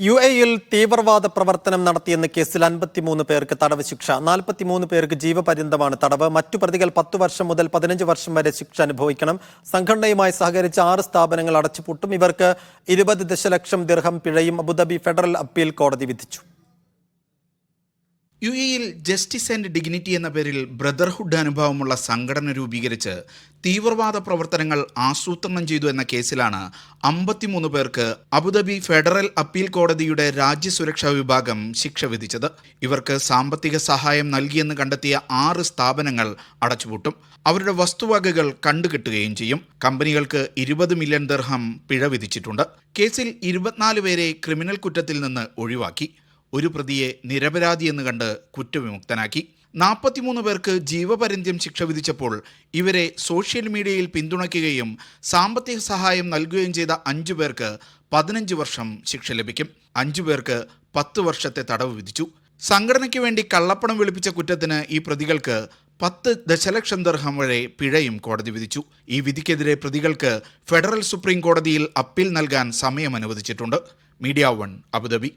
U എയിൽ തീവ്രവാദ പ്രവർത്തനം നടത്തിയെന്ന കേസിൽ അൻപത്തിമൂന്ന് പേർക്ക് തടവ് ശിക്ഷ നാൽപ്പത്തിമൂന്ന് പേർക്ക് ജീവപര്യന്തമാണ് തടവ് മറ്റു പ്രതികൾ പത്തു വർഷം മുതൽ പതിനഞ്ച് വർഷം വരെ ശിക്ഷ അനുഭവിക്കണം സംഘടനയുമായി സഹകരിച്ച ആറ് സ്ഥാപനങ്ങൾ അടച്ചുപൂട്ടും ഇവർക്ക് ഇരുപത് ദശലക്ഷം ദിർഹം പിഴയും അബുദാബി ഫെഡറൽ അപ്പീൽ കോടതി വിധിച്ചു. യു എയിൽ ജസ്റ്റിസ് ആൻഡ് ഡിഗ്നിറ്റി എന്ന പേരിൽ ബ്രദർഹുഡ് അനുഭവമുള്ള സംഘടന രൂപീകരിച്ച് തീവ്രവാദ പ്രവർത്തനങ്ങൾ ആസൂത്രണം ചെയ്തു എന്ന കേസിലാണ് അമ്പത്തിമൂന്ന് പേർക്ക് അബുദാബി ഫെഡറൽ അപ്പീൽ കോടതിയുടെ രാജ്യസുരക്ഷാ വിഭാഗം ശിക്ഷ വിധിച്ചത്. ഇവർക്ക് സാമ്പത്തിക സഹായം നൽകിയെന്ന് കണ്ടെത്തിയ ആറ് സ്ഥാപനങ്ങൾ അടച്ചുപൂട്ടും. അവരുടെ വസ്തുവകകൾ കണ്ടുകെട്ടുകയും ചെയ്യും. കമ്പനികൾക്ക് ഇരുപത് മില്യൺ ദർഹം പിഴ വിധിച്ചിട്ടുണ്ട്. കേസിൽ ഇരുപത്തിനാല് പേരെ ക്രിമിനൽ കുറ്റത്തിൽ നിന്ന് ഒഴിവാക്കി. ഒരു പ്രതിയെ നിരപരാധിയെന്ന് കണ്ട് കുറ്റവിമുക്തനാക്കി. നാൽപ്പത്തിമൂന്ന് പേർക്ക് ജീവപര്യന്തം ശിക്ഷ വിധിച്ചപ്പോൾ ഇവരെ സോഷ്യൽ മീഡിയയിൽ പിന്തുണയ്ക്കുകയും സാമ്പത്തിക സഹായം നൽകുകയും ചെയ്ത അഞ്ചു പേർക്ക് പതിനഞ്ച് വർഷം ശിക്ഷ ലഭിക്കും. അഞ്ചു പേർക്ക് പത്ത് വർഷത്തെ തടവ് വിധിച്ചു. സംഘടനയ്ക്ക് വേണ്ടി കള്ളപ്പണം വെളുപ്പിച്ച കുറ്റത്തിന് ഈ പ്രതികൾക്ക് പത്ത് ദശലക്ഷം ദർഹം വരെ പിഴയും കോടതി വിധിച്ചു. ഈ വിധിക്കെതിരെ പ്രതികൾക്ക് ഫെഡറൽ സുപ്രീം കോടതിയിൽ അപ്പീൽ നൽകാൻ സമയം അനുവദിച്ചിട്ടുണ്ട് മീഡിയ വൺ അബുദാബി.